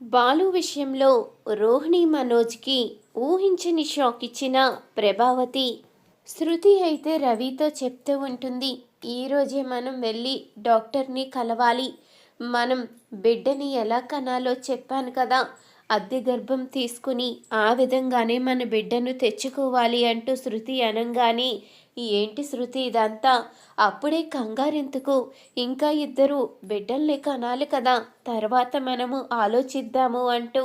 బాలు విషయంలో రోహిణి మనోజ్కి ఊహించని షాక్ ఇచ్చిన ప్రభావతి శృతి అయితే రవితో చెప్తూ ఉంటుంది ఈరోజే మనం వెళ్ళి డాక్టర్ని కలవాలి. మనం బిడ్డని ఎలా కనాలో చెప్పాను కదా. అద్దె గర్భం తీసుకుని ఆ విధంగానే మన బిడ్డను తెచ్చుకోవాలి అంటూ శృతి అనంగానే ఏంటి శృతి ఇదంతా? అప్పుడే కంగారెందుకు? ఇంకా ఇద్దరు బిడ్డల్ని కనాలి కదా. తర్వాత మనము ఆలోచిద్దాము అంటూ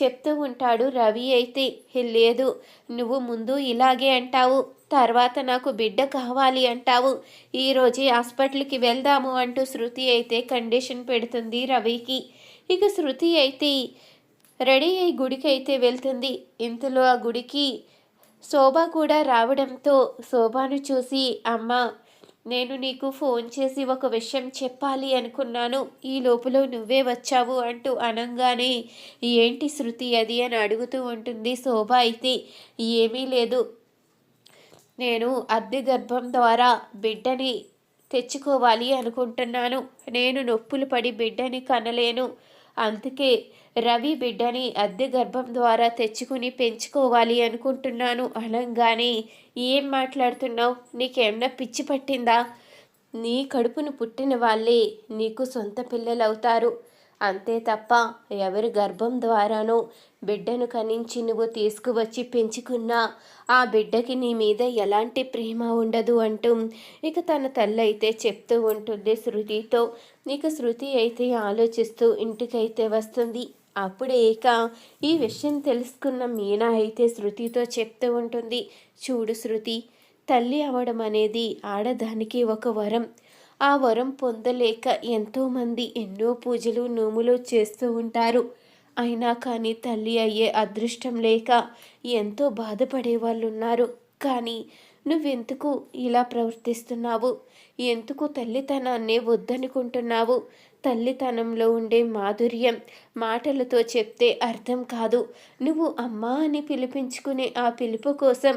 చెప్తూ ఉంటాడు రవి అయితే. లేదు నువ్వు ముందు ఇలాగే అంటావు. తర్వాత నాకు బిడ్డ కావాలి అంటావు. ఈరోజే హాస్పిటల్కి వెళ్దాము అంటూ శృతి అయితే కండిషన్ పెడుతుంది రవికి. ఇక శృతి అయితే రెడీ అయి గుడికి అయితే వెళ్తుంది. ఇంతలో ఆ గుడికి శోభ కూడా రావడంతో శోభను చూసి అమ్మ నేను నీకు ఫోన్ చేసి ఒక విషయం చెప్పాలి అనుకున్నాను. ఈ లోపల నువ్వే వచ్చావు అంటూ అనంగానే ఏంటి శృతి అది అని అడుగుతూ ఉంటుంది శోభ అయితే. ఏమీ లేదు. నేను అద్దె గర్భం ద్వారా బిడ్డని తెచ్చుకోవాలి అనుకుంటున్నాను. నేను నొప్పులు పడి బిడ్డని కనలేను. అందుకే రవి బిడ్డని అద్దె గర్భం ద్వారా తెచ్చుకుని పెంచుకోవాలి అనుకుంటున్నాను అనగానే ఏం మాట్లాడుతున్నావు? నీకేమన్నా పిచ్చి పట్టిందా? నీ కడుపును పుట్టిన వాళ్ళే నీకు సొంత పిల్లలవుతారు. అంతే తప్ప ఎవరి గర్భం ద్వారానో బిడ్డను కనించి నువ్వు తీసుకువచ్చి పెంచుకున్నా ఆ బిడ్డకి నీ మీద ఎలాంటి ప్రేమ ఉండదు అంటూ ఇక తన తల్లి అయితే చెప్తూ ఉంటుంది శృతితో. ఇక శృతి అయితే ఆలోచిస్తూ ఇంటికైతే వస్తుంది. అప్పుడే ఇక ఈ విషయం తెలుసుకున్న మీనా అయితే శృతితో చెప్తూ ఉంటుంది. చూడు శృతి తల్లి అవడం అనేది ఆడదానికి ఒక వరం. ఆ వరం పొందలేక ఎంతోమంది ఎన్నో పూజలు నోములు చేస్తూ ఉంటారు. అయినా కానీ తల్లి అయ్యే అదృష్టం లేక ఎంతో బాధపడే వాళ్ళు ఉన్నారు కానీ నువ్వెందుకు ఇలా ప్రవర్తిస్తున్నావు? ఎందుకు తల్లితనాన్నే వద్దనుకుంటున్నావు? తల్లితనంలో ఉండే మాధుర్యం మాటలతో చెప్తే అర్థం కాదు. నువ్వు అమ్మా అని పిలిపించుకునే ఆ పిలుపు కోసం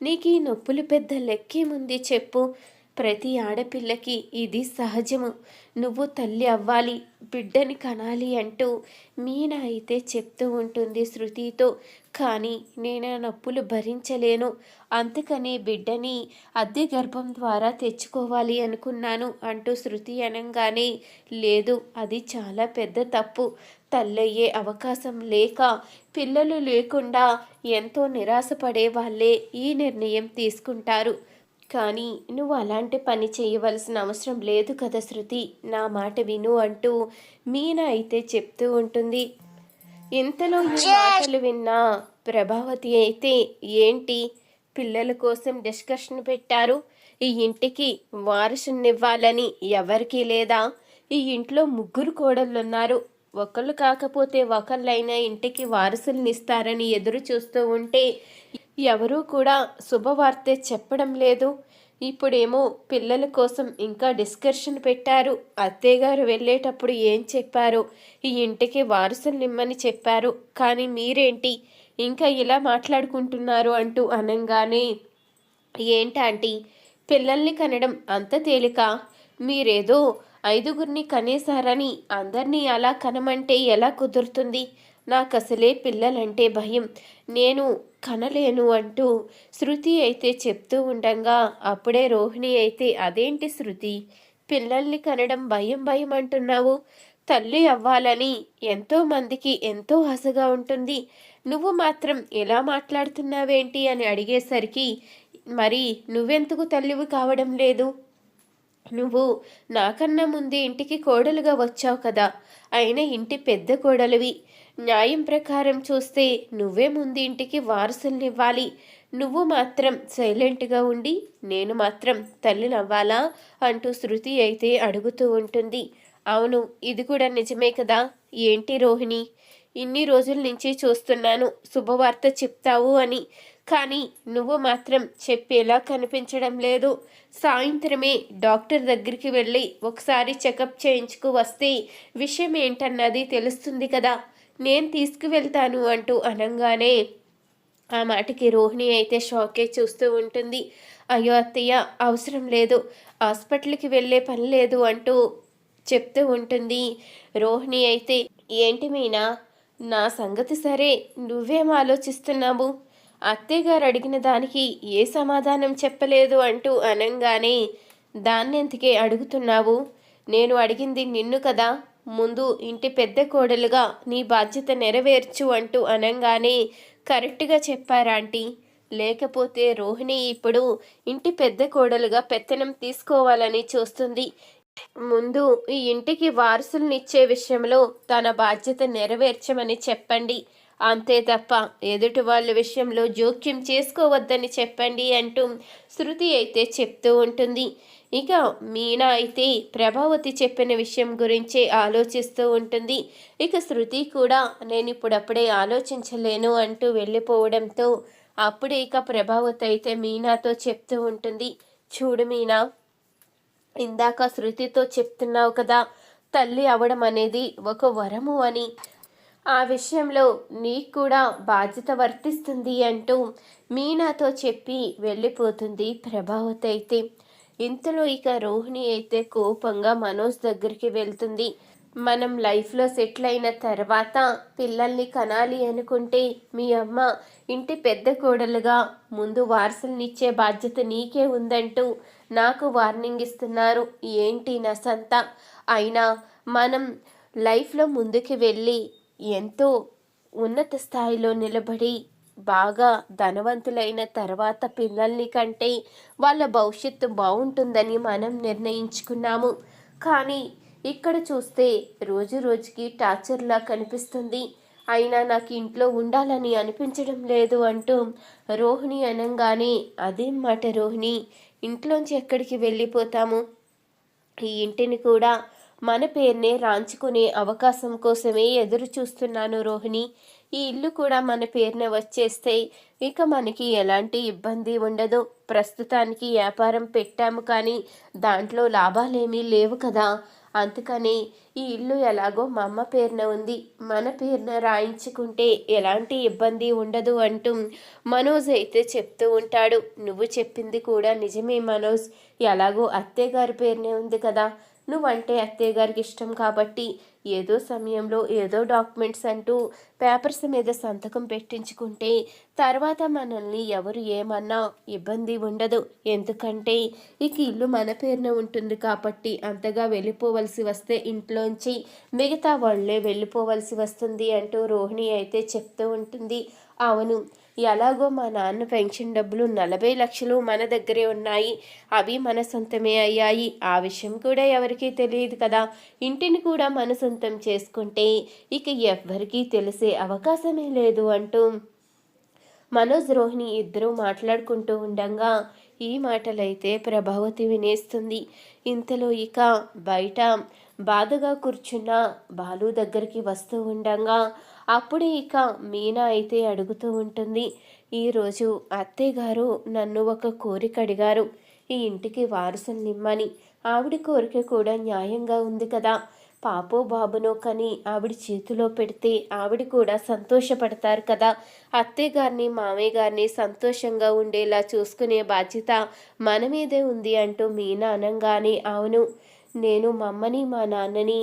నీకు ఈ నొప్పులు పెద్ద లెక్కేముంది చెప్పు? ప్రతి ఆడపిల్లకి ఇది సహజము. నువ్వు తల్లి అవ్వాలి బిడ్డని కనాలి అంటూ మీనా అయితే చెప్తూ ఉంటుంది శృతితో. కానీ నేను నొప్పులు భరించలేను. అందుకనే బిడ్డని అద్దె గర్భం ద్వారా తెచ్చుకోవాలి అనుకున్నాను అంటూ శృతి అనగానే లేదు అది చాలా పెద్ద తప్పు. తల్లయ్యే అవకాశం లేక పిల్లలు లేకుండా ఎంతో నిరాశపడే వాళ్ళే ఈ నిర్ణయం తీసుకుంటారు. కానీ నువ్వు అలాంటి పని చేయవలసిన అవసరం లేదు కదా శృతి. నా మాట విను అంటూ మీనా అయితే చెప్తూ ఉంటుంది. ఇంతలో ఈ మాటలు విన్నా ప్రభావతి అయితే ఏంటి? పిల్లల కోసం డిస్కషన్ పెట్టారు. ఈ ఇంటికి వారసునివ్వాలని ఎవరికీ లేదా? ఈ ఇంట్లో ముగ్గురు కోడళ్ళున్నారు. ఒకళ్ళు కాకపోతే ఒకళ్ళైనా ఇంటికి వారసులనిస్తారని ఎదురు చూస్తూ ఉంటే ఎవరూ కూడా శుభవార్తే చెప్పడం లేదు. ఇప్పుడేమో పిల్లల కోసం ఇంకా డిస్కషన్ పెట్టారు. అత్తయ్యగారు వెళ్ళేటప్పుడు ఏం చెప్పారు? ఈ ఇంటికి వారసులు నిమ్మని చెప్పారు. కానీ మీరేంటి? ఇంకా ఇలా మాట్లాడుకుంటున్నారు అంటూ అనంగానే ఏంటాంటీ పిల్లల్ని కనడం అంత తేలిక? మీరేదో ఐదుగురిని కనేశారని అందరినీ అలా కనమంటే ఎలా కుదురుతుంది? నాకు అసలే పిల్లలంటే భయం. నేను కనలేను అంటూ శృతి అయితే చెప్తూ ఉండగా అప్పుడే రోహిణి అయితే అదేంటి శృతి? పిల్లల్ని కనడం భయం భయం అంటున్నావు. తల్లి అవ్వాలని ఎంతో మందికి ఎంతో ఆశగా ఉంటుంది. నువ్వు మాత్రం ఎలా మాట్లాడుతున్నావేంటి? అని అడిగేసరికి మరి నువ్వెందుకు తల్లివి కావడం లేదు? నువ్వు నాకన్నా ముందే ఇంటికి కోడలుగా వచ్చావు కదా. అయినా ఇంటి పెద్ద కోడలివి. న్యాయం ప్రకారం చూస్తే నువ్వే ముందు ఇంటికి వారసుల్నివ్వాలి. నువ్వు మాత్రం సైలెంట్గా ఉండి నేను మాత్రం తల్లినవ్వాలా అంటూ శృతి అయితే అడుగుతూ ఉంటుంది. అవును ఇది కూడా నిజమే కదా? ఏంటి రోహిణి? ఇన్ని రోజుల నుంచి చూస్తున్నాను శుభవార్త చెప్తావు అని. కానీ నువ్వు మాత్రం చెప్పేలా కనిపించడం లేదు. సాయంత్రమే డాక్టర్ దగ్గరికి వెళ్ళి ఒకసారి చెకప్ చేయించుకు వస్తే విషయం ఏంటన్నది తెలుస్తుంది కదా? నేను తీసుకువెళ్తాను అంటూ అనగానే ఆ మాటకి రోహిణి అయితే షాకే చూస్తూ ఉంటుంది. అయ్యో అత్తయ్య అవసరం లేదు. హాస్పిటల్కి వెళ్ళే పని లేదు అంటూ చెప్తూ ఉంటుంది. రోహిణి అయితే ఏంటి మీనా? నా సంగతి సరే. నువ్వేం ఆలోచిస్తున్నావు? అత్తయ్య గారు అడిగిన దానికి ఏ సమాధానం చెప్పలేదు? అంటూ అనంగానే దాన్నెందుకే అడుగుతున్నావు? నేను అడిగింది నిన్ను కదా. ముందు ఇంటి పెద్ద కోడలుగా నీ బాధ్యత నెరవేర్చు అంటూ అనంగానే కరెక్ట్గా చెప్పారా ఆంటీ. లేకపోతే రోహిణి ఇప్పుడు ఇంటి పెద్ద కోడలుగా పెత్తనం తీసుకోవాలని చూస్తుంది. ముందు ఈ ఇంటికి వారసులనిచ్చే విషయంలో తన బాధ్యత నెరవేర్చమని చెప్పండి. అంతే తప్ప ఎదుటి వాళ్ళ విషయంలో జోక్యం చేసుకోవద్దని చెప్పండి అంటూ శృతి అయితే చెప్తూ ఉంటుంది. ఇక మీనా అయితే ప్రభావతి చెప్పిన విషయం గురించే ఆలోచిస్తూ ఉంటుంది. ఇక శృతి కూడా నేను ఇప్పుడప్పుడే ఆలోచించలేను అంటూ వెళ్ళిపోవడంతో అప్పుడే ఇక ప్రభావతి అయితే మీనాతో చెప్తూ ఉంటుంది. చూడు మీనా ఇందాక శృతితో చెప్తున్నావు కదా తల్లి అవడం అనేది ఒక వరము అని. ఆ విషయంలో నీకు కూడా బాధ్యత వర్తిస్తుంది అంటూ మీనాతో చెప్పి వెళ్ళిపోతుంది ప్రభావతి అయితే. ఇంతలో ఇక రోహిణి అయితే కోపంగా మనోజ్ దగ్గరికి వెళ్తుంది. మనం లైఫ్లో సెటిల్ అయిన తర్వాత పిల్లల్ని కనాలి అనుకుంటే మీ అమ్మ ఇంటి పెద్ద కోడలుగా ముందు వారసులనిచ్చే బాధ్యత నీకే ఉందంటూ నాకు వార్నింగ్ ఇస్తున్నారు. ఏంటి నా సంత? అయినా మనం లైఫ్లో ముందుకు వెళ్ళి ఎంతో ఉన్నత స్థాయిలో నిలబడి బాగా ధనవంతులైన తర్వాత పిల్లల్ని కంటే వాళ్ళ భవిష్యత్తు బాగుంటుందని మనం నిర్ణయించుకున్నాము. కానీ ఇక్కడ చూస్తే రోజు రోజుకి టార్చర్లా కనిపిస్తుంది. అయినా నాకు ఇంట్లో ఉండాలని అనిపించడం లేదు అంటూ రోహిణి అనగానే అదేం మాట రోహిణి ఇంట్లోంచి ఎక్కడికి వెళ్ళిపోతాము? ఈ ఇంటిని కూడా మన పేరునే రాంచుకునే అవకాశం కోసమే ఎదురు చూస్తున్నాను రోహిణి. ఈ ఇల్లు కూడా మన పేరున వచ్చేస్తే ఇక మనకి ఎలాంటి ఇబ్బంది ఉండదు. ప్రస్తుతానికి వ్యాపారం పెట్టాము కానీ దాంట్లో లాభాలేమీ లేవు కదా. అందుకని ఈ ఇల్లు ఎలాగో మా అమ్మ పేరున ఉంది. మన పేరున రాయించుకుంటే ఎలాంటి ఇబ్బంది ఉండదు అంటూ మనోజ్ అయితే చెప్తూ ఉంటాడు. నువ్వు చెప్పింది కూడా నిజమే మనోజ్. ఎలాగో అత్తయ్య గారి పేరునే ఉంది కదా. నువ్వంటే అత్తయ్య గారికి ఇష్టం కాబట్టి ఏదో సమయంలో ఏదో డాక్యుమెంట్స్ అంటూ పేపర్స్ మీద సంతకం పెట్టించుకుంటే తర్వాత మనల్ని ఎవరు ఏమన్నా ఇబ్బంది ఉండదు. ఎందుకంటే ఇక ఇల్లు మన పేరున ఉంటుంది కాబట్టి అంతగా వెళ్ళిపోవలసి వస్తే ఇంట్లోంచి మిగతా వాళ్ళే వెళ్ళిపోవలసి వస్తుంది అంటూ రోహిణి అయితే చెప్తూ ఉంటుంది. అవును ఎలాగో మా నాన్న పెన్షన్ డబ్బులు నలభై లక్షలు మన దగ్గరే ఉన్నాయి. అవి మన సొంతమే అయ్యాయి. ఆ విషయం కూడా ఎవరికీ తెలియదు కదా. ఇంటిని కూడా మన సొంత చేసుకుంటే ఇక ఎవ్వరికీ తెలిసే అవకాశమే లేదు అంటూ మనోజ్ రోహిణి ఇద్దరూ మాట్లాడుకుంటూ ఉండగా ఈ మాటలైతే ప్రభావతి వినేస్తుంది. ఇంతలో ఇక బయట బాధగా కూర్చున్న బాలు దగ్గరికి వస్తూ ఉండగా అప్పుడే ఇక మీనా అయితే అడుగుతూ ఉంటుంది. ఈరోజు అత్తయ్య గారు నన్ను ఒక కోరిక అడిగారు. ఈ ఇంటికి వారసులు నిమ్మని ఆవిడ కోరిక కూడా న్యాయంగా ఉంది కదా. పాపో బాబునో కని ఆవిడ చేతిలో పెడితే ఆవిడ కూడా సంతోషపడతారు కదా. అత్తయ్య గారిని మామయ్య గారిని సంతోషంగా ఉండేలా చూసుకునే బాధ్యత మన మీదే ఉంది అంటూ మీనా అనంగానే అవును నేను మా అమ్మని మా నాన్నని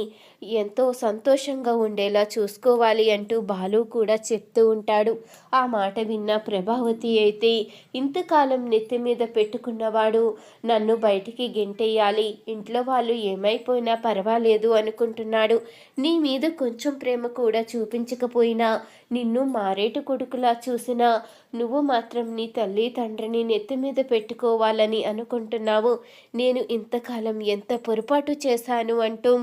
ఎంతో సంతోషంగా ఉండేలా చూసుకోవాలి అంటూ బాలు కూడా చెప్తూ ఉంటాడు. ఆ మాట విన్న ప్రభావతి అయితే ఇంతకాలం నెత్తి మీద పెట్టుకున్నవాడు నన్ను బయటికి గెంటేయాలి ఇంట్లో వాళ్ళు ఏమైపోయినా పర్వాలేదు అనుకుంటున్నాడు. నీ మీద కొంచెం ప్రేమ కూడా చూపించకపోయినా నిన్ను మారేటు కొడుకులా చూసినా నువ్వు మాత్రం నీ తల్లి తండ్రిని నెత్తి మీద పెట్టుకోవాలని అనుకుంటున్నావు. నేను ఇంతకాలం ఎంత పొరపాటు చేశాను అంటూ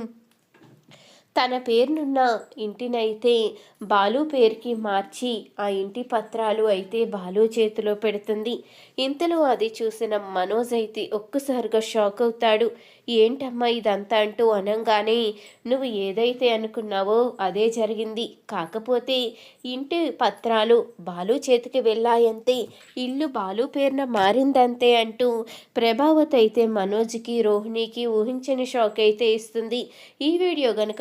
తన పేరునున్న ఇంటినైతే బాలు పేరుకి మార్చి ఆ ఇంటి పత్రాలు అయితే బాలు చేతిలో పెడుతుంది. ఇంతలో అది చూసిన మనోజ్ అయితే ఒక్కసారిగా షాక్ అవుతాడు. ఏంటమ్మా ఇదంతా అంటూ అనంగానే నువ్వు ఏదైతే అనుకున్నావో అదే జరిగింది. కాకపోతే ఇంటి పత్రాలు బాలు చేతికి వెళ్ళాయంతే ఇల్లు బాలు పేరున మారిందంతే అంటూ ప్రభావత్ అయితే మనోజ్కి రోహిణికి ఊహించని షాక్ అయితే ఇస్తుంది. ఈ వీడియో కనుక